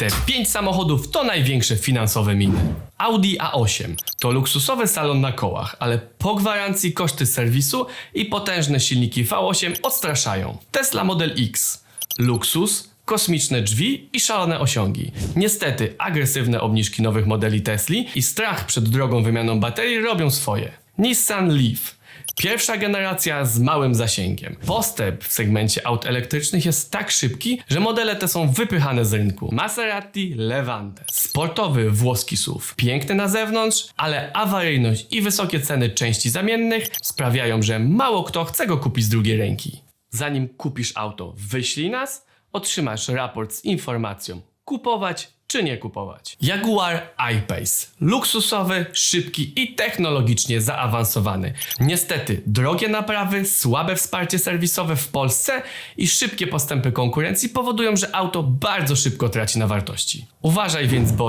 Te pięć samochodów to największe finansowe miny. Audi A8 to luksusowy salon na kołach, ale po gwarancji koszty serwisu i potężne silniki V8 odstraszają. Tesla Model X. Luksus, kosmiczne drzwi i szalone osiągi. Niestety, agresywne obniżki nowych modeli Tesli i strach przed drogą wymianą baterii robią swoje. Nissan Leaf. Pierwsza generacja z małym zasięgiem. Postęp w segmencie aut elektrycznych jest tak szybki, że modele te są wypychane z rynku. Maserati Levante. Sportowy włoski SUV. Piękny na zewnątrz, ale awaryjność i wysokie ceny części zamiennych sprawiają, że mało kto chce go kupić z drugiej ręki. Zanim kupisz auto, wyślij nas, otrzymasz raport z informacją kupować czy nie kupować. Jaguar I-Pace. Luksusowy, szybki i technologicznie zaawansowany. Niestety, drogie naprawy, słabe wsparcie serwisowe w Polsce i szybkie postępy konkurencji powodują, że auto bardzo szybko traci na wartości. Uważaj więc, bo